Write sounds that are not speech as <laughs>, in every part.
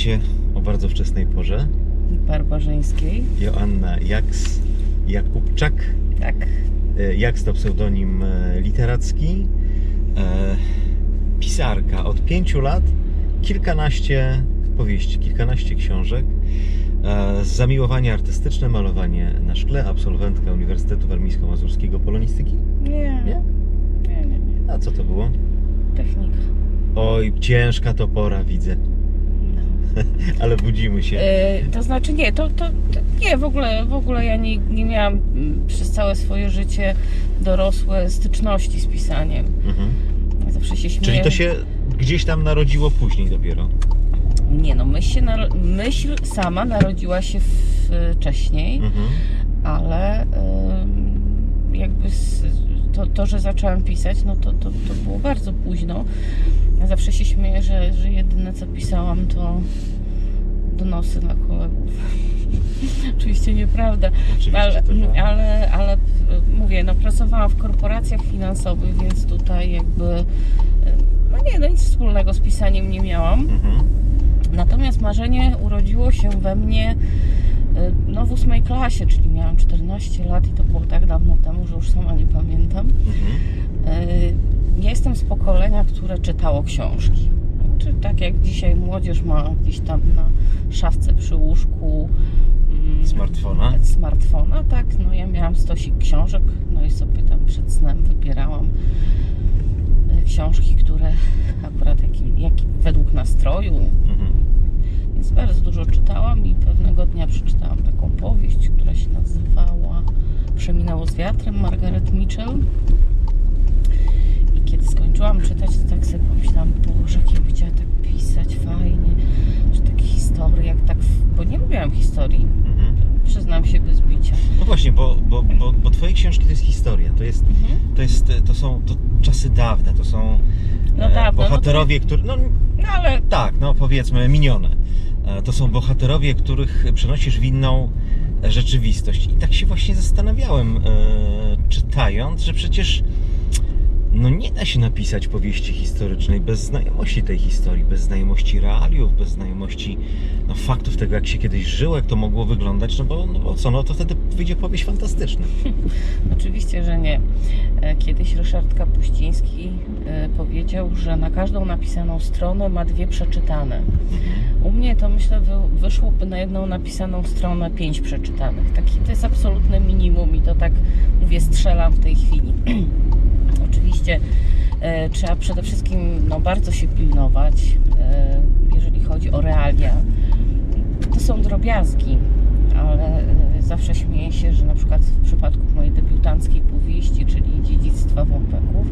Witajcie o bardzo wczesnej porze. barbarzyńskiej. Joanna Jaks Jakubczak. Tak. E, Jaks to pseudonim e, literacki. E, Pisarka od pięciu lat. Kilkanaście powieści, kilkanaście książek. Zamiłowanie artystyczne, malowanie na szkle. Absolwentka Uniwersytetu Warmińsko-Mazurskiego Polonistyki. Nie. Nie? Nie, nie, nie. A co to było? Technika. Oj, ciężka to pora, widzę. <laughs> Ale budzimy się. E, to znaczy nie, to, to, to nie, w ogóle, w ogóle ja nie, nie miałam mm, przez całe swoje życie dorosłe styczności z pisaniem. Mhm. Ja zawsze się śmieję. Czyli to się gdzieś tam narodziło później dopiero. Nie no, myśl, myśl sama narodziła się wcześniej, Mhm. ale ym, jakby s- to, to, że zaczęłam pisać, no to, to, to było bardzo późno. Ja zawsze się śmieję, że, że jedyne co pisałam to donosy na kolegów. <laughs> Oczywiście nieprawda, Oczywiście ale, że... ale, ale mówię, no pracowałam w korporacjach finansowych, więc tutaj jakby y, no nie, no nic wspólnego z pisaniem nie miałam. Mhm. Natomiast marzenie urodziło się we mnie no, w ósmej klasie, czyli miałam 14 lat i to było tak dawno temu, że już sama nie pamiętam. Mhm. Y, Ja jestem z pokolenia, które czytało książki. Czy tak jak dzisiaj młodzież ma gdzieś tam na szafce przy łóżku mm, Smartfona. smartfona, tak, no ja miałam stosik książek, no i sobie tam przed snem wybierałam y, książki, które akurat jaki, jaki według nastroju, Mhm. Więc bardzo dużo czytałam i pewnego dnia przeczytałam taką powieść, która się nazywała Przeminęło z wiatrem Margaret Mitchell. I kiedy skończyłam czytać, to tak sobie pomyślałam, Boże, jak ja bym chciała tak pisać fajnie, że takie historie, jak tak, bo nie lubiłam historii, Mhm. przyznam się bez bicia. No właśnie, bo, bo, bo, bo twoje książki to jest historia, to jest, Mhm. to jest, to są to czasy dawne, to są No e, dawno, no to- bohaterowie, którzy, no No ale tak, no powiedzmy minione. E, To są bohaterowie, których przenosisz w inną e, rzeczywistość. I tak się właśnie zastanawiałem, e, czytając, że przecież no nie da się napisać powieści historycznej bez znajomości tej historii, bez znajomości realiów, bez znajomości no, faktów tego, jak się kiedyś żyło, jak to mogło wyglądać, no bo, no bo co, no to wtedy wyjdzie powieść fantastyczna. <laughs> Oczywiście, że nie. E, Kiedyś Ryszard Kapuściński e, powiedział, że na każdą napisaną stronę ma dwie przeczytane. U mnie to myślę wy, wyszłoby na jedną napisaną stronę pięć przeczytanych. Taki to jest absolutne minimum i to tak mówię, strzelam w tej chwili. <clears throat> Oczywiście e, trzeba przede wszystkim no, bardzo się pilnować, e, jeżeli chodzi o realia. To są drobiazgi, ale e, zawsze śmieję się, że na przykład w przypadku mojej debiutanckiej powieści, czyli Dziedzictwa Wąpeków,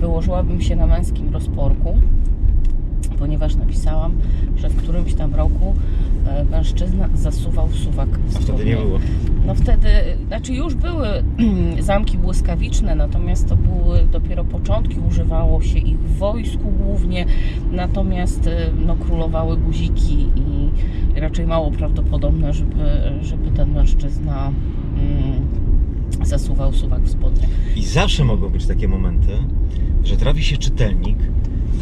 wyłożyłabym się na męskim rozporku, ponieważ napisałam, że w którymś tam roku e, mężczyzna zasuwał suwak wtedy nie było. No wtedy, znaczy już były <clears throat> zamki błyskawiczne, natomiast to były dopiero początki, używało się ich w wojsku głównie, natomiast y, no, królowały guziki i raczej mało prawdopodobne, żeby, żeby ten mężczyzna mm, zasuwał suwak w spodniach. I zawsze mogą być takie momenty, że trafi się czytelnik,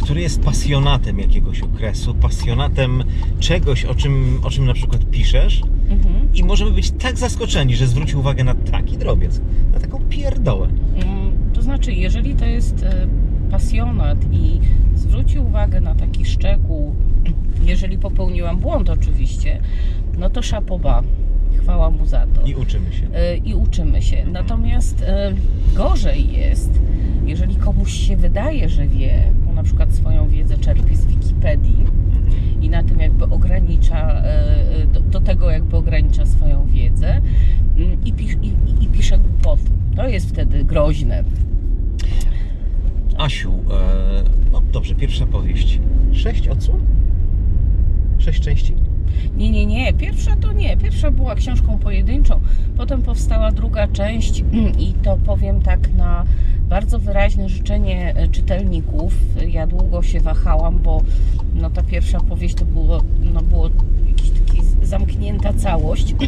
który jest pasjonatem jakiegoś okresu, pasjonatem czegoś, o czym, o czym na przykład piszesz, Mhm. i możemy być tak zaskoczeni, że zwróci uwagę na taki drobiazg, na taką pierdołę. Mm, To znaczy, jeżeli to jest e, pasjonat i zwróci uwagę na taki szczegół, jeżeli popełniłam błąd oczywiście, no to szapoba. Chwała mu za to. I uczymy się. E, I uczymy się. Natomiast e, gorzej jest, jeżeli komuś się wydaje, że wie, bo na przykład swoją wiedzę czerpie z Wikipedii i na tym jakby ogranicza, e, do, do tego jakby ogranicza swoją wiedzę mm, i, pisz, i, i- pisze głupoty. To jest wtedy groźne. Asiu, no dobrze, pierwsza powieść. Sześć odsłon? Sześć części? Nie, nie, nie. Pierwsza to nie. Pierwsza była książką pojedynczą. Potem powstała druga część <clears throat> i to powiem tak na bardzo wyraźne życzenie e, czytelników. Ja długo się wahałam, bo no, ta pierwsza powieść to było, no, było jakaś taka zamknięta całość. <clears throat>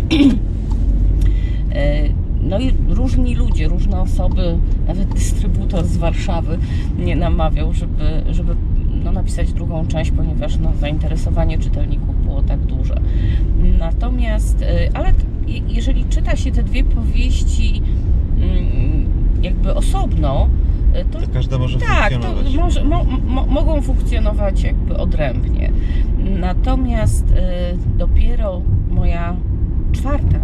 E, No i różni ludzie, różne osoby, nawet dystrybutor z Warszawy mnie namawiał, żeby, żeby no, napisać drugą część, ponieważ no, zainteresowanie czytelników było tak duże. Natomiast, y, ale jeżeli czyta się te dwie powieści mm, jakby osobno, y, to To każda może tak, to funkcjonować. może, mo, mo, mogą funkcjonować jakby odrębnie. Natomiast y, dopiero moja czwarta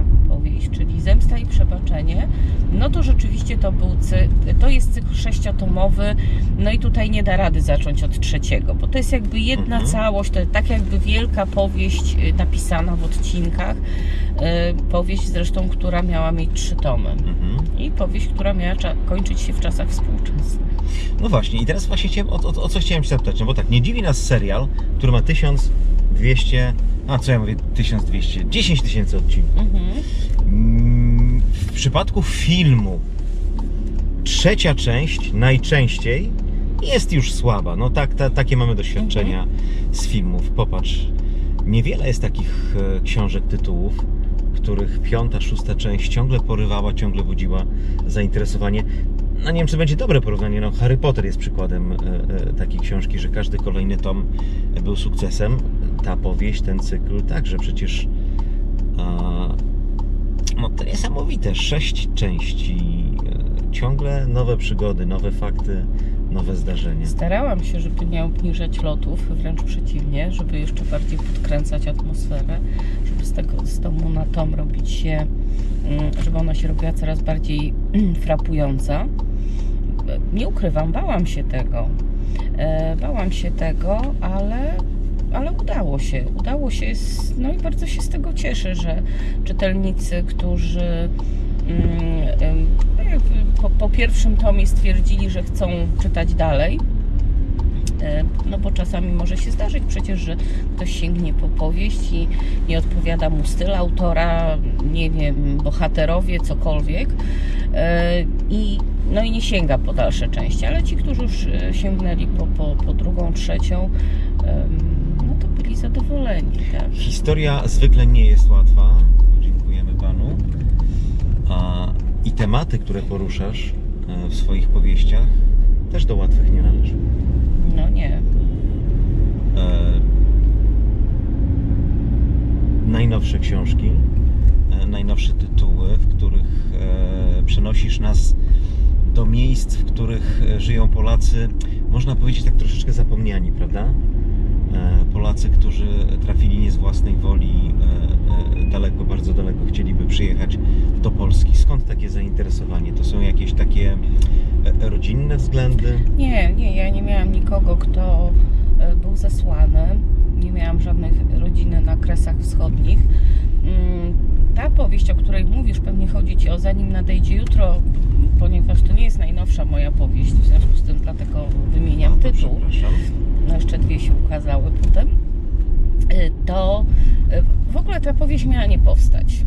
czyli Zemsta i Przebaczenie, no to rzeczywiście to był cy, to jest cykl sześciotomowy, no i tutaj nie da rady zacząć od trzeciego, bo to jest jakby jedna Mhm. całość, to tak jakby wielka powieść y, napisana w odcinkach, y, powieść zresztą, która miała mieć trzy tomy Mhm. i powieść, która miała kończyć się w czasach współczesnych. No właśnie, i teraz właśnie chciałem, o, o, o co chciałem Cię zapytać, no bo tak, nie dziwi nas serial, który ma 1200, a co ja mówię, 1200, 10 tysięcy odcinków. Mhm. W przypadku filmu trzecia część najczęściej jest już słaba. No tak, ta, takie mamy doświadczenia z filmów. Popatrz, niewiele jest takich e, książek, tytułów, których piąta, szósta część ciągle porywała, ciągle budziła zainteresowanie. No nie wiem, czy będzie dobre porównanie. No, Harry Potter jest przykładem e, e, takiej książki, że każdy kolejny tom był sukcesem. Ta powieść, ten cykl także przecież no to niesamowite. Sześć części, e, ciągle nowe przygody, nowe fakty, nowe zdarzenia. Starałam się, żeby nie obniżać lotów, wręcz przeciwnie, żeby jeszcze bardziej podkręcać atmosferę, żeby z tego z domu na tom robić się, mm, żeby ona się robiła coraz bardziej frapująca. Nie ukrywam, bałam się tego. E, Bałam się tego, ale, ale udało się. Udało się, no i bardzo się z tego cieszę, że czytelnicy, którzy mm, po, po pierwszym tomie stwierdzili, że chcą czytać dalej. E, No bo czasami może się zdarzyć przecież, że ktoś sięgnie po powieść i nie odpowiada mu styl autora, nie wiem, bohaterowie, cokolwiek. E, I, no i nie sięga po dalsze części, ale ci, którzy już e, sięgnęli po, po, po drugą, trzecią, em, no to byli zadowoleni. Tak. Historia zwykle nie jest łatwa. Dziękujemy Panu. A, I tematy, które poruszasz e, w swoich powieściach, też do łatwych nie należą. No nie. E, najnowsze książki, e, najnowsze tytuły, w których e, przenosisz nas do miejsc, w których e, żyją Polacy, można powiedzieć tak troszeczkę zapomniani, prawda? E, Polacy, którzy trafili nie z własnej woli e, e, daleko, bardzo daleko, chcieliby przyjechać do Polski. Skąd takie zainteresowanie? To są jakieś takie rodzinne względy? Nie, nie, ja nie miałam nikogo, kto był zesłany. Nie miałam żadnych rodziny na kresach wschodnich. Mm, Ta powieść, o której mówisz, pewnie chodzi Ci o Zanim nadejdzie jutro, ponieważ to nie jest najnowsza moja powieść, w związku z tym dlatego wymieniam A, to tytuł. Przepraszam. No jeszcze dwie się ukazały potem, y, to y, w ogóle ta powieść miała nie powstać.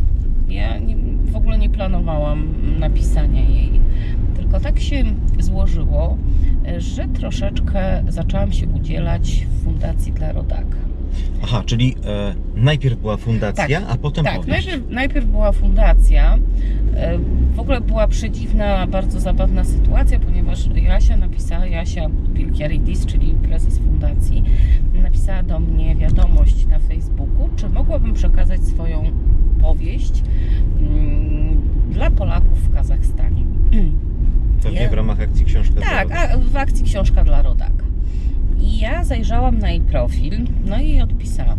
Ja nie, w ogóle nie planowałam napisania jej, tylko tak się złożyło, y, że troszeczkę zaczęłam się udzielać w Fundacji dla Rodaka. Aha, czyli e, najpierw była fundacja, a potem Tak, powieść. najpierw, najpierw była fundacja. E, W ogóle była przedziwna, bardzo zabawna sytuacja, ponieważ Joasia napisała, Joasia Bilkiaridis, czyli prezes fundacji, napisała do mnie wiadomość na Facebooku, czy mogłabym przekazać swoją powieść mm, dla Polaków w Kazachstanie. <clears throat> Pewnie Ja- w ramach akcji książka Tak, Zdrowa. a w akcji książka dla rodaka. I ja zajrzałam na jej profil, no i odpisałam.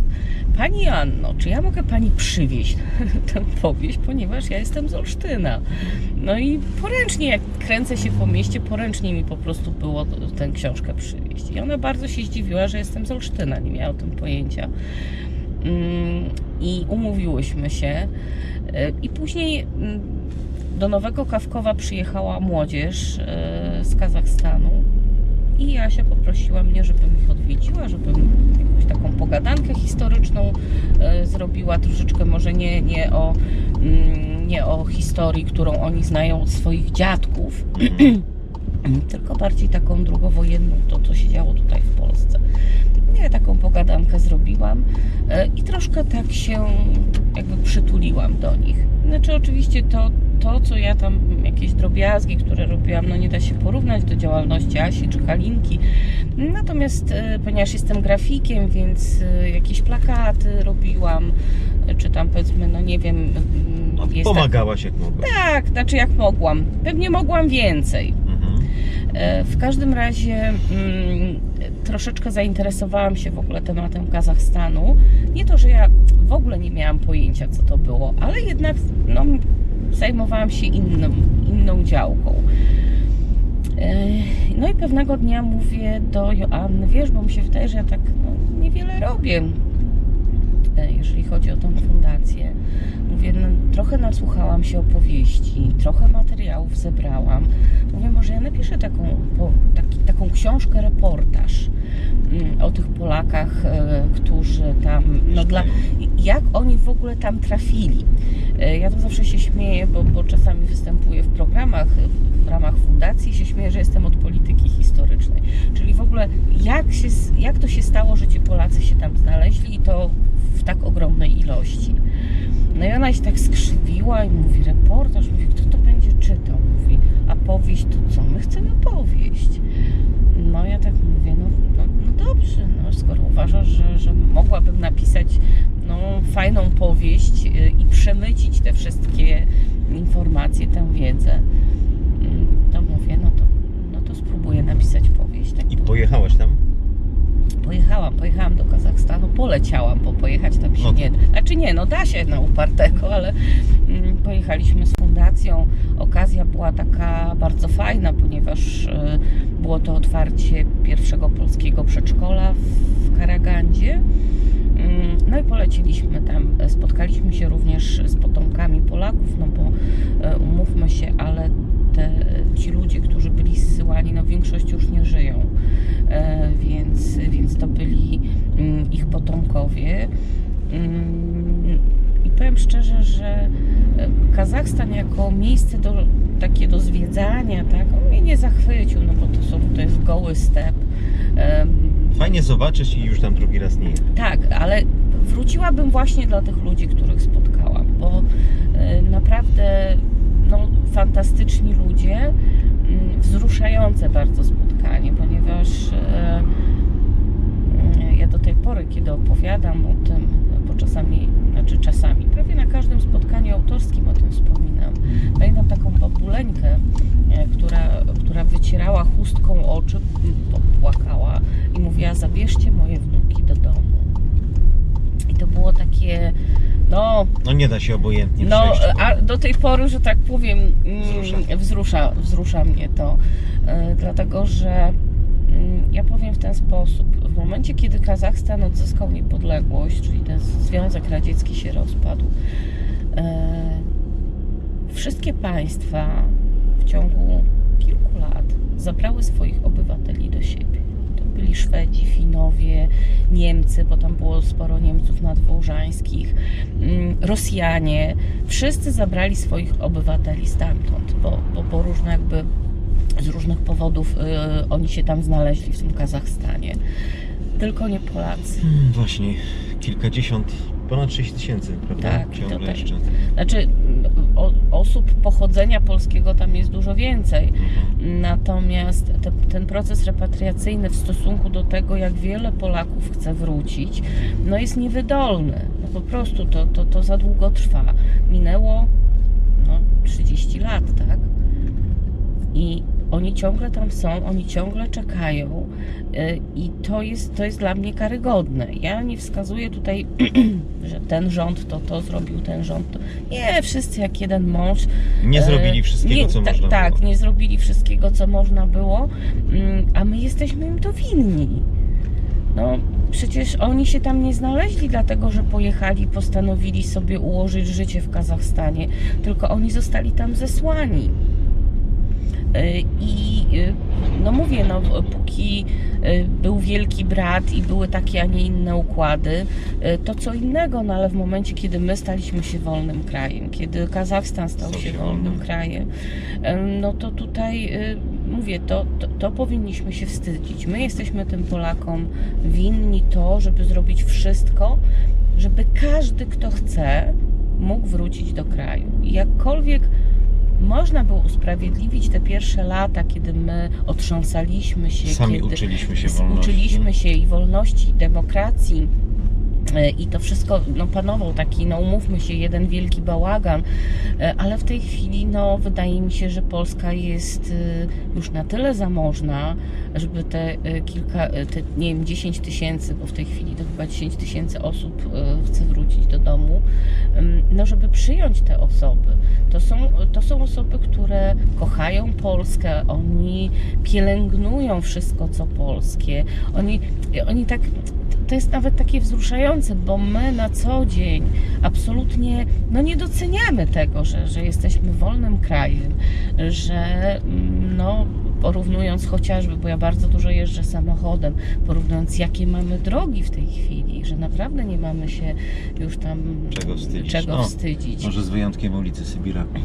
Pani Anno, czy ja mogę pani przywieźć <laughs> tę powieść, ponieważ ja jestem z Olsztyna. No i poręcznie, jak kręcę się po mieście, poręcznie mi po prostu było tę książkę przywieźć. I ona bardzo się zdziwiła, że jestem z Olsztyna, nie miała o tym pojęcia. Mm, I umówiłyśmy się. Y, I później mm, do Nowego Kawkowa przyjechała młodzież e, z Kazachstanu i ja się poprosiła mnie, żebym ich odwiedziła, żebym jakąś taką pogadankę historyczną e, zrobiła, troszeczkę może nie, nie, o, mm, nie o historii, którą oni znają od swoich dziadków, <clears throat> tylko bardziej taką drugowojenną, to co się działo tutaj w Polsce. Nie, taką pogadankę zrobiłam e, i troszkę tak się jakby przytuliłam do nich. Znaczy oczywiście to, to, co ja tam, jakieś drobiazgi, które robiłam, no nie da się porównać do działalności Asi czy Halinki. Natomiast e, ponieważ jestem grafikiem, więc e, jakieś plakaty robiłam, czy tam powiedzmy, no nie wiem, No, pomagałaś jak mogłaś. tak, znaczy jak mogłam. Pewnie mogłam więcej. Mhm. W każdym razie mm, troszeczkę zainteresowałam się w ogóle tematem Kazachstanu. Nie to, że ja w ogóle nie miałam pojęcia, co to było, ale jednak no, zajmowałam się inną, inną działką. No i pewnego dnia mówię do Joanny, wiesz, bo mi się wydaje, że ja tak no, niewiele robię, e, jeżeli chodzi o tą fundację. Nasłuchałam się opowieści, trochę materiałów zebrałam. Mówię, może ja napiszę taką, taki, taką książkę, reportaż mm, o tych Polakach, e, którzy tam, no dla, jak oni w ogóle tam trafili. E, Ja to zawsze się śmieję, bo, bo czasami występuję w programach w ramach fundacji się śmieję, że jestem od polityki historycznej. Czyli w ogóle jak, się, jak to się stało, że ci Polacy się tam znaleźli i to w tak ogromnej ilości. No i ona się tak skrzywiła i mówi, reportaż, mówi, kto to będzie czytał? Mówi, a powieść to co? My chcemy powieść. No ja tak mówię, no, no, no dobrze, no skoro uważasz, że, że mogłabym napisać no, fajną powieść y, i przemycić te wszystkie informacje, tę wiedzę, mm, to mówię, no to, no to spróbuję napisać powieść. Tak I pojechałaś tam? Pojechałam, pojechałam Kazachstanu, poleciałam, bo pojechać tam się No nie da. Znaczy nie, no da się na upartego, ale mm, pojechaliśmy z fundacją. Okazja była taka bardzo fajna, ponieważ y, było to otwarcie pierwszego polskiego przedszkola w, Karagandzie. Mm, No i poleciliśmy tam. Spotkaliśmy się również z potomkami Polaków, no bo e, umówmy się, ale te, ci ludzie, którzy byli zsyłani, no większość już nie żyją. E, więc, więc to byli ich potomkowie. Mm, I powiem szczerze, że e, Kazachstan jako miejsce do, takie do zwiedzania, tak, on mnie nie zachwycił, no bo to, są, to jest goły step. Fajnie zobaczyć i już tam drugi raz nie. tak, ale wróciłabym właśnie dla tych ludzi, których spotkałam, bo e, naprawdę no, fantastyczni ludzie, mm, wzruszające bardzo spotkanie, ponieważ ja do tej pory, kiedy opowiadam o tym, bo czasami, znaczy czasami, prawie na każdym spotkaniu autorskim o tym wspominam, pamiętam taką babuleńkę, e, która, która wycierała chustką oczy, m, popłakała i mówiła, zabierzcie moje wnuki do domu. I to było takie, no, No nie da się obojętnie no przejść. a do tej pory, że tak powiem, mm, Wzrusza. wzrusza, wzrusza mnie to. E, Dlatego, że mm, ja powiem w ten sposób. W momencie, kiedy Kazachstan odzyskał niepodległość, czyli ten Związek Radziecki się rozpadł, e, wszystkie państwa w ciągu kilku lat zabrały swoich obywateli do siebie. To byli Szwedzi, Finowie, Niemcy, bo tam było sporo Niemców nadwołżańskich, mm, Rosjanie. Wszyscy zabrali swoich obywateli stamtąd, bo, bo, bo różne jakby z różnych powodów y, oni się tam znaleźli w tym Kazachstanie. Tylko nie Polacy. Hmm, Właśnie, kilkadziesiąt, ponad 6 tysięcy, prawda? Tak, Ciągle tutaj- jeszcze. Znaczy o, osób pochodzenia polskiego tam jest dużo więcej. Natomiast te, ten proces repatriacyjny w stosunku do tego, jak wiele Polaków chce wrócić, no jest niewydolny. No po prostu to, to, to za długo trwa. Minęło no, 30 lat, tak? I oni ciągle tam są, oni ciągle czekają y, i to jest, to jest dla mnie karygodne. Ja nie wskazuję tutaj, <clears throat> że ten rząd to to zrobił, ten rząd to... Nie, wszyscy jak jeden mąż Nie E, zrobili wszystkiego, nie, co ta- można Tak, było. nie zrobili wszystkiego, co można było, mm, a my jesteśmy im to winni. No, przecież oni się tam nie znaleźli dlatego, że pojechali postanowili sobie ułożyć życie w Kazachstanie, tylko oni zostali tam zesłani. Y, I y, no mówię, no póki y, był wielki brat i były takie, a nie inne układy, to co innego, no ale w momencie, kiedy my staliśmy się wolnym krajem, kiedy Kazachstan stał się wolnym krajem, no to tutaj mówię, to, to, to powinniśmy się wstydzić. My jesteśmy tym Polakom winni to, żeby zrobić wszystko, żeby każdy, kto chce, mógł wrócić do kraju. I jakkolwiek można było usprawiedliwić te pierwsze lata, kiedy my otrząsaliśmy się, Sami kiedy uczyliśmy się wolności. uczyliśmy się i wolności, i demokracji. E, I to wszystko no, panował taki, no umówmy się, jeden wielki bałagan, e, ale w tej chwili no, wydaje mi się, że Polska jest e, już na tyle zamożna, żeby te kilka, te, nie wiem, 10 tysięcy, bo w tej chwili to chyba 10 tysięcy osób chce wrócić do domu, no żeby przyjąć te osoby. To są, to są osoby, które kochają Polskę, oni pielęgnują wszystko, co polskie. Oni, oni tak, to jest nawet takie wzruszające, bo my na co dzień absolutnie no nie doceniamy tego, że, że jesteśmy wolnym krajem, że mm, no porównując chociażby, bo ja bardzo dużo jeżdżę samochodem, porównując jakie mamy drogi w tej chwili, że naprawdę nie mamy się już tam Czego wstydzić. czego No, wstydzić. Może z wyjątkiem ulicy Sybiraków,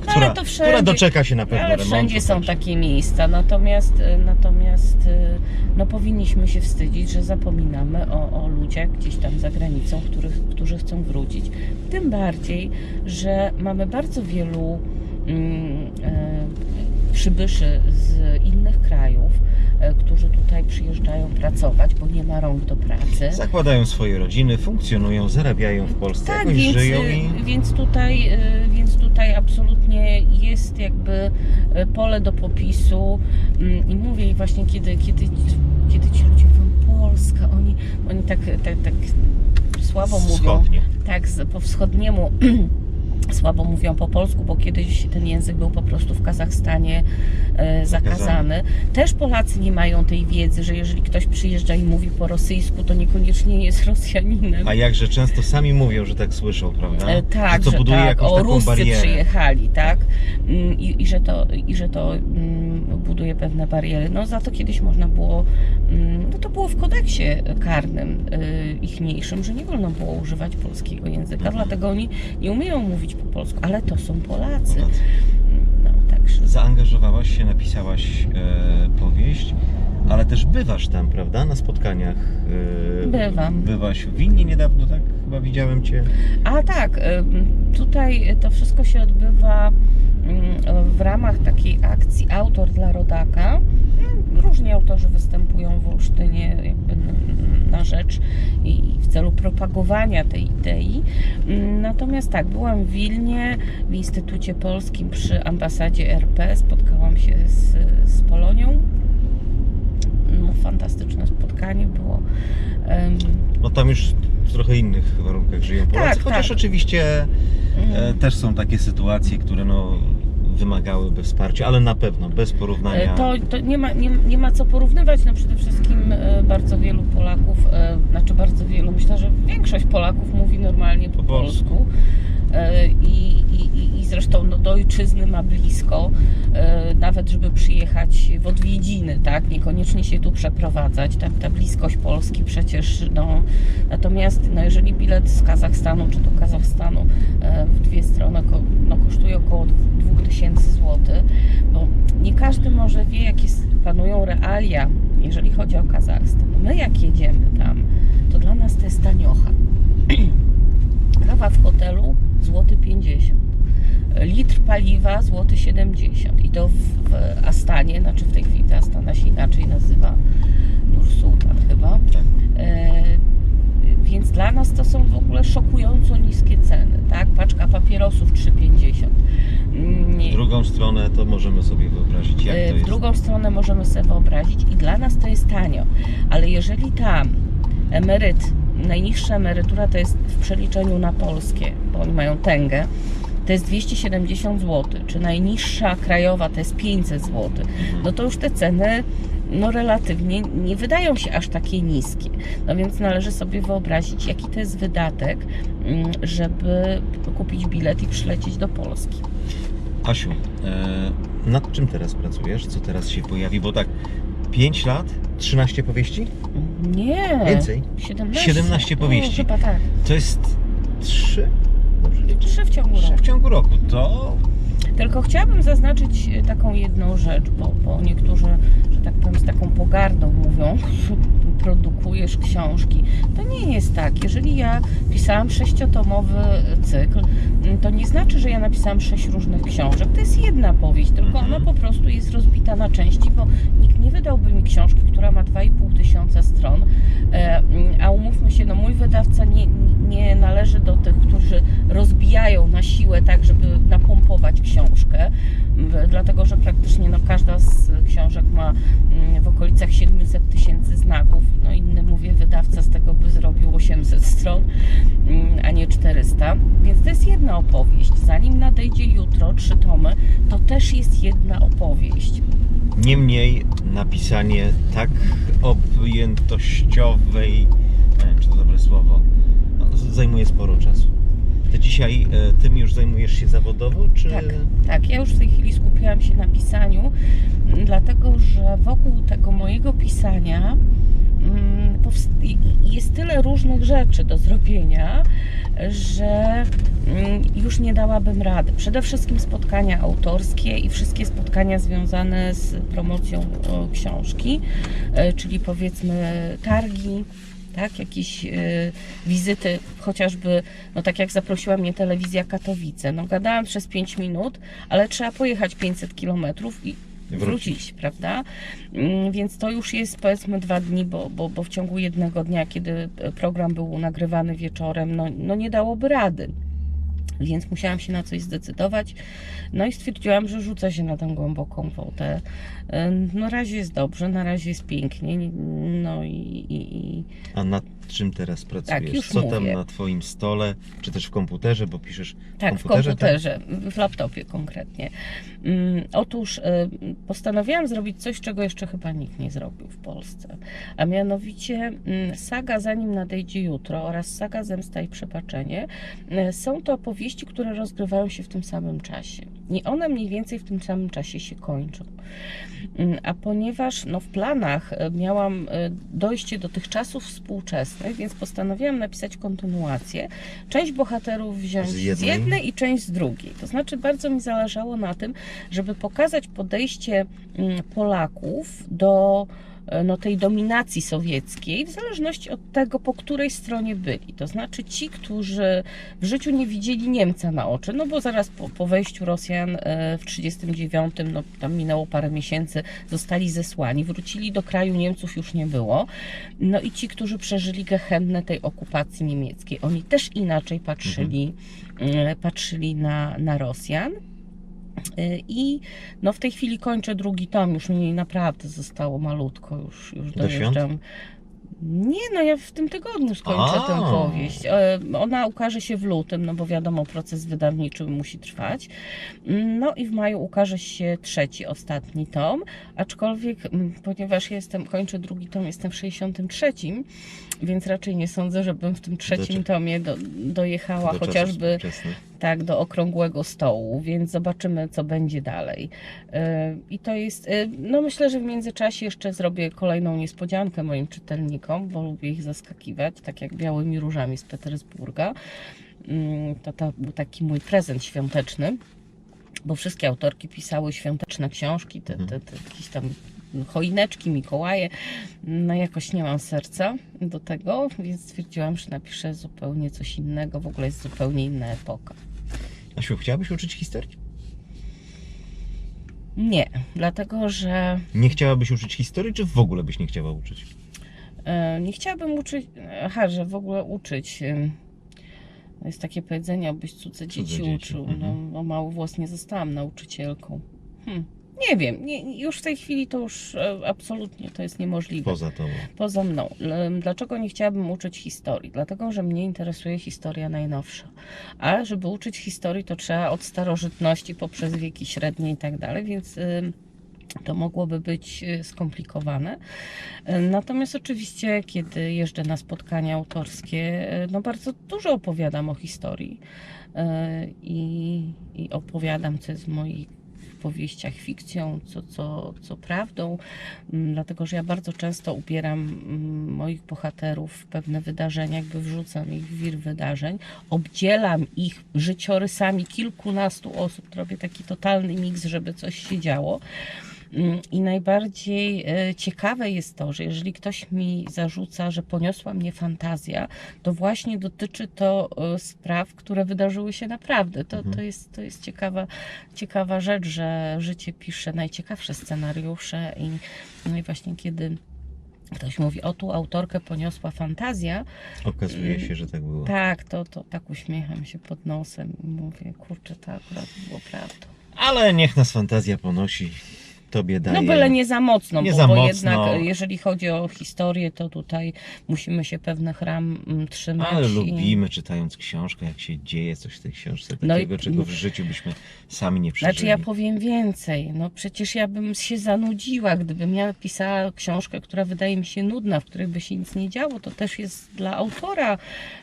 która, <laughs> ale to wszędzie- która doczeka się na pewno Ale remontu. wszędzie są takie miejsca, natomiast, y, natomiast y, no, powinniśmy się wstydzić, że zapominamy o, o ludziach gdzieś tam za granicą, których, którzy chcą wrócić. Tym bardziej, że mamy bardzo wielu mm, e, przybyszy z innych krajów, e, którzy tutaj przyjeżdżają pracować, bo nie ma rąk do pracy. Zakładają swoje rodziny, funkcjonują, zarabiają w Polsce, Tak, jakoś więc, żyją y, i więc, tutaj, y, więc tutaj absolutnie jest jakby pole do popisu Mm, i mówię i właśnie kiedy, kiedy, kiedy ci ludzie mówią Polska, oni, oni tak, tak, tak słabo mówią, wschodnie. tak z- po wschodniemu <clears throat> słabo mówią po polsku, bo kiedyś ten język był po prostu w Kazachstanie e, zakazany. Też Polacy nie mają tej wiedzy, że jeżeli ktoś przyjeżdża i mówi po rosyjsku, to niekoniecznie jest <laughs> Rosjaninem. A jakże często sami mówią, że tak słyszą, prawda? E, Tak, że to buduje tak. jakąś o, taką Ruscy barierę. przyjechali, tak? Mm, I, I że to, i że to mm, buduje pewne bariery. No za to kiedyś można było, mm, no to było w kodeksie karnym y, ichniejszym, że nie wolno było używać polskiego języka, Mhm. dlatego oni nie umieją mówić po polsku, ale to są Polacy. Polacy. No, także. Zaangażowałaś się, napisałaś e, powieść, ale też bywasz tam, prawda? Na spotkaniach. E, Bywam. Bywaś w Wilnie niedawno, tak? Chyba widziałem Cię. A tak, ym, tutaj to wszystko się odbywa w ramach takiej akcji Autor dla Rodaka. Ym, Różni autorzy występują w Olsztynie jakby na rzecz i w celu propagowania tej idei. Ym, Natomiast tak, byłam w Wilnie, w Instytucie Polskim przy ambasadzie RP, spotkałam się z, z Polonią. No, fantastyczne spotkanie było. No tam już w trochę innych warunkach żyją Polacy, Tak, chociaż tak. oczywiście ym, też są takie sytuacje, które no wymagałyby wsparcia, ale na pewno bez porównania. E, To, to nie, ma, nie, nie ma co porównywać. No przede wszystkim e, bardzo wielu Polaków, e, znaczy bardzo wielu, myślę, że większość Polaków mówi normalnie po, Po polsku. polsku. I, i, i- zresztą no, do ojczyzny ma blisko, nawet żeby przyjechać w odwiedziny, tak? Niekoniecznie się tu przeprowadzać. Ta, ta bliskość Polski przecież, no. Natomiast no, jeżeli bilet z Kazachstanu czy do Kazachstanu w dwie strony no, kosztuje około 2000 zł, bo nie każdy może wie, jakie panują realia, jeżeli chodzi o Kazachstan. My jak jedziemy tam, to dla nas to jest taniocha. <clears throat> Kawa w hotelu złoty 50. Litr paliwa złoty 70. I to w, w Astanie, znaczy w tej chwili ta Astana się inaczej nazywa, Nur Sultan chyba. Tak. E, więc dla nas to są w ogóle szokująco niskie ceny, tak? Paczka papierosów 3,50. Nie- W drugą stronę to możemy sobie wyobrazić, jak E, to w jest. drugą stronę możemy sobie wyobrazić i dla nas to jest tanio, ale jeżeli tam emeryt, najniższa emerytura to jest w przeliczeniu na polskie, bo oni mają tęgę, to jest 270 zł, czy najniższa krajowa to jest 500 zł, Mhm. no to już te ceny no relatywnie nie wydają się aż takie niskie. No więc należy sobie wyobrazić, jaki to jest wydatek, mm, żeby kupić bilet i przylecieć do Polski. Asiu, e, nad czym teraz pracujesz? Co teraz się pojawi? Bo tak, 5 lat, 13 powieści? Nie. Więcej? 17. 17 powieści. O, chyba tak. To jest 3? Dobrze liczę? Trzy w ciągu roku. w ciągu roku. To Tylko chciałabym zaznaczyć e, taką jedną rzecz, bo, bo niektórzy, że tak powiem, z taką pogardą mówią, produkujesz książki. To nie jest tak. Jeżeli ja pisałam sześciotomowy cykl, mm, to nie znaczy, że ja napisałam sześć różnych książek. To jest jedna powieść, tylko Mhm. ona po prostu jest rozbita na części, bo nikt nie wydałby mi książki, która ma 2,5 tysiąca stron. E, mm, A umówmy się, no mój wydawca nie, nie należy do tych, którzy rozbijają na siłę tak, żeby napompować książkę, dlatego że praktycznie no, każda z książek ma mm, w okolicach 700 tysięcy znaków. No inny, mówię, wydawca z tego by zrobił 800 stron, mm, a nie 400. Więc to jest jedna opowieść. Zanim nadejdzie jutro, trzy tomy, to też jest jedna opowieść. Niemniej napisanie tak objętościowej, nie wiem czy to dobre słowo, zajmuje sporo czasu. Ty dzisiaj e, tym już zajmujesz się zawodowo, czy... Tak, tak. Ja już w tej chwili skupiłam się na pisaniu, m, dlatego że wokół tego mojego pisania mm, jest tyle różnych rzeczy do zrobienia, że mm, już nie dałabym rady. Przede wszystkim spotkania autorskie i wszystkie spotkania związane z promocją książki, e, czyli powiedzmy targi. Tak, jakieś e, wizyty, chociażby, no tak jak zaprosiła mnie telewizja Katowice. No gadałam przez 5 minut, ale trzeba pojechać 500 kilometrów i Wrócić. prawda? Mm, Więc to już jest powiedzmy dwa dni, bo, bo, bo w ciągu jednego dnia, kiedy program był nagrywany wieczorem, no, no nie dałoby rady. Więc musiałam się na coś zdecydować. No i stwierdziłam, że rzucę się na tę głęboką wodę. Ym, No, na razie jest dobrze, na razie jest pięknie. No i, i, i A nad czym teraz pracujesz? Tak, już Co tam mówię. na twoim stole, czy też w komputerze, bo piszesz Tak, w komputerze, komputerze, w laptopie konkretnie. Mm, Otóż y, postanowiłam zrobić coś, czego jeszcze chyba nikt nie zrobił w Polsce. A mianowicie mm, saga Zanim nadejdzie jutro oraz saga Zemsta i Przebaczenie y, są to opowieści, które rozgrywają się w tym samym czasie. I one mniej więcej w tym samym czasie się kończą. Mm, A ponieważ no, w planach e, miałam dojście do tych czasów współczesnych, więc postanowiłam napisać kontynuację. Część bohaterów wziąć Z z jednej? jednej, i część z drugiej. To znaczy, bardzo mi zależało na tym, żeby pokazać podejście mm, Polaków do no, tej dominacji sowieckiej, w zależności od tego, po której stronie byli. To znaczy ci, którzy w życiu nie widzieli Niemca na oczy, no bo zaraz po, po wejściu Rosjan e, w 1939, no tam minęło parę miesięcy, zostali zesłani, wrócili do kraju, Niemców już nie było. No i ci, którzy przeżyli gehennę tej okupacji niemieckiej, oni też inaczej patrzyli, e, patrzyli na, na Rosjan. E, I no w tej chwili kończę drugi tom, już mi naprawdę zostało malutko, już, już Do świąt? dojeżdżam. Nie, no ja w tym tygodniu skończę A. tę powieść. Ona ukaże się w lutym, no bo wiadomo, proces wydawniczy musi trwać. Mm, No i w maju ukaże się trzeci, ostatni tom, aczkolwiek mm, ponieważ jestem, kończę drugi tom, jestem w 63, więc raczej nie sądzę, żebym w tym trzecim tomie do, dojechała do chociażby współczesnych? Tak do okrągłego stołu, więc zobaczymy, co będzie dalej. Yy, I to jest, yy, no myślę, że w międzyczasie jeszcze zrobię kolejną niespodziankę moim czytelnikom, bo lubię ich zaskakiwać, tak jak białymi różami z Petersburga. Yy, To, to był taki mój prezent świąteczny, bo wszystkie autorki pisały świąteczne książki, te, te, te jakieś tam choineczki, Mikołaje. No jakoś nie mam serca do tego, więc stwierdziłam, że napiszę zupełnie coś innego. W ogóle jest zupełnie inna epoka. Asiu, chciałabyś uczyć historii? Nie, dlatego że Nie chciałabyś uczyć historii, czy w ogóle byś nie chciała uczyć? e, nie chciałabym uczyć, aha, że w ogóle uczyć. Jest takie powiedzenie, abyś cudze dzieci dzieci, uczył. mhm. No, o mały włos nie zostałam nauczycielką. Hm. Nie wiem, nie, już w tej chwili to już e, absolutnie to jest niemożliwe. Poza tobą. poza mną. Dlaczego nie chciałabym uczyć historii? Dlatego, że mnie interesuje historia najnowsza. A żeby uczyć historii, to trzeba od starożytności poprzez wieki średnie i tak dalej, więc ym, to mogłoby być y, skomplikowane. Y, Natomiast oczywiście, kiedy jeżdżę na spotkania autorskie, y, no bardzo dużo opowiadam o historii y, i, i opowiadam, co jest w moich powieściach fikcją, co, co, co prawdą, Mm, dlatego że ja bardzo często ubieram mm, moich bohaterów w pewne wydarzenia, jakby wrzucam ich w wir wydarzeń, obdzielam ich życiorysami kilkunastu osób, robię taki totalny miks, żeby coś się działo. Mm, I najbardziej e, ciekawe jest to, że jeżeli ktoś mi zarzuca, że poniosła mnie fantazja, to właśnie dotyczy to e, spraw, które wydarzyły się naprawdę. To, Mhm. to, jest, to jest ciekawa, ciekawa rzecz, że życie pisze najciekawsze scenariusze i, no i właśnie kiedy ktoś mówi, o tu autorkę poniosła fantazja, Okazuje się, że tak było. tak, to, to tak uśmiecham się pod nosem i mówię, kurczę, to akurat było prawdą. Ale niech nas fantazja ponosi. Tobie daje. No byle nie za mocno, Nie bo, za bo mocno. jednak jeżeli chodzi o historię, to tutaj musimy się pewnych ram mm, trzymać. Ale i- lubimy czytając książkę, jak się dzieje coś w tej książce No i- takiego, czego w życiu byśmy sami nie przeżyli. Znaczy ja powiem więcej, no przecież ja bym się zanudziła, gdybym ja pisała książkę, która wydaje mi się nudna, w której by się nic nie działo, to też jest dla autora,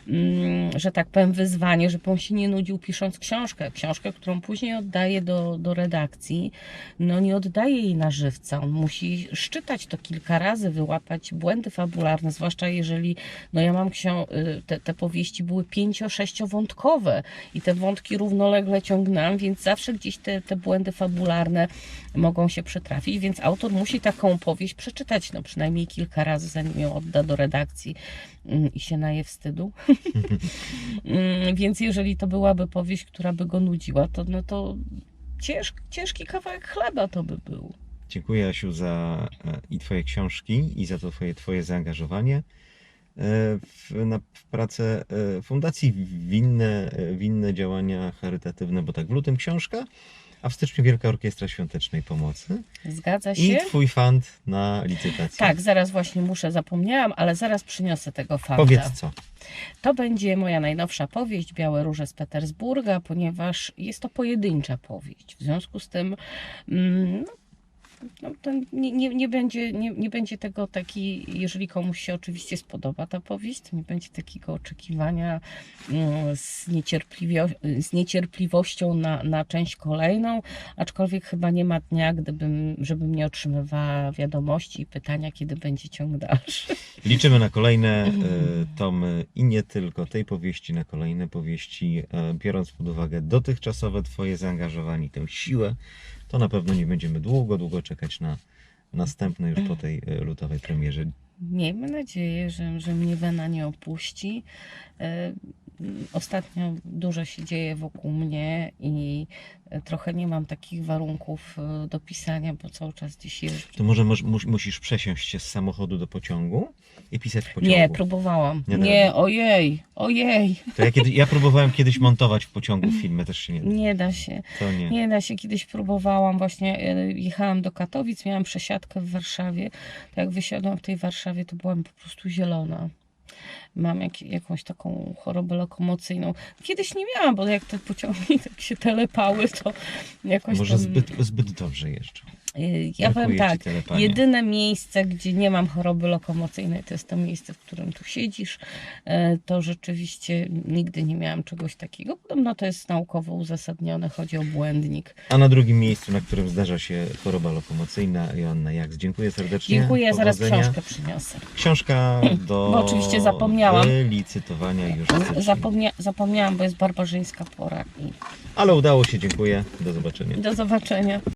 mm, że tak powiem, wyzwanie, żeby on się nie nudził pisząc książkę. Książkę, którą później oddaje do, do redakcji, no nie oddaje jej na żywca, on musi szczytać to kilka razy, wyłapać błędy fabularne, zwłaszcza jeżeli, no ja mam ksią- y, te, te powieści były pięcio-sześciowątkowe i te wątki równolegle ciągnęłam, więc zawsze gdzieś te, te błędy fabularne mogą się przytrafić, więc autor musi taką powieść przeczytać, no przynajmniej kilka razy, zanim ją odda do redakcji mm, i się naje wstydu. <laughs> Mm, więc jeżeli to byłaby powieść, która by go nudziła, to no to cięż, ciężki kawałek chleba to by był. Dziękuję Asiu za e, i Twoje książki i za to Twoje, twoje zaangażowanie e, w, na, w pracę e, Fundacji Winne, e, Winne Działania Charytatywne, bo tak w lutym książka, a w styczniu Wielka Orkiestra Świątecznej Pomocy Zgadza i się? Twój fant na licytację. Tak, zaraz właśnie muszę, zapomniałam, ale zaraz przyniosę tego fakta. Powiedz co. To będzie moja najnowsza powieść, Białe Róże z Petersburga, ponieważ jest to pojedyncza powieść. W związku z tym mm, no, no, to nie, nie, nie, będzie, nie, nie będzie tego taki, jeżeli komuś się oczywiście spodoba ta powieść, to nie będzie takiego oczekiwania mm, z, z niecierpliwością na, na część kolejną, aczkolwiek chyba nie ma dnia, gdybym, żebym nie otrzymywała wiadomości i pytania, kiedy będzie ciąg dalszy. Liczymy na kolejne e, tomy i nie tylko tej powieści, na kolejne powieści, e, biorąc pod uwagę dotychczasowe Twoje zaangażowanie, tę siłę, to na pewno nie będziemy długo, długo czekać na następne już po tej e, lutowej premierze. Miejmy nadzieję, że, że mnie Wena nie opuści. E, Ostatnio dużo się dzieje wokół mnie i trochę nie mam takich warunków e, do pisania, bo cały czas gdzieś jeżdżę. To może moż- mus- musisz przesiąść się z samochodu do pociągu i pisać w pociągu. Nie, próbowałam. Nie Nie, ojej, ojej, To ja, kiedy, ja próbowałem kiedyś montować w pociągu filmy, też się nie da. nie da się. To nie. Nie da się, kiedyś próbowałam, właśnie e, jechałam do Katowic, miałam przesiadkę w Warszawie. To jak wysiadłam w tej Warszawie, to byłam po prostu zielona. Mam jak, jakąś taką chorobę lokomocyjną. Kiedyś nie miałam, bo jak te pociągi <laughs> tak się telepały, to jakoś Może tam... zbyt, zbyt dobrze jeżdżą. Y, Ja Brakuje powiem tak, jedyne miejsce, gdzie nie mam choroby lokomocyjnej, to jest to miejsce, w którym tu siedzisz. E, To rzeczywiście nigdy nie miałam czegoś takiego. Podobno to jest naukowo uzasadnione, chodzi o błędnik. A na drugim miejscu, na którym zdarza się choroba lokomocyjna, Joanna Jaks. Dziękuję serdecznie. Dziękuję, zaraz książkę przyniosę. Książka <laughs> do Bo oczywiście zapomniałam. licytowania już. Zapomnia zapomniałam, bo jest barbarzyńska pora. I Ale udało się, dziękuję. Do zobaczenia. do zobaczenia.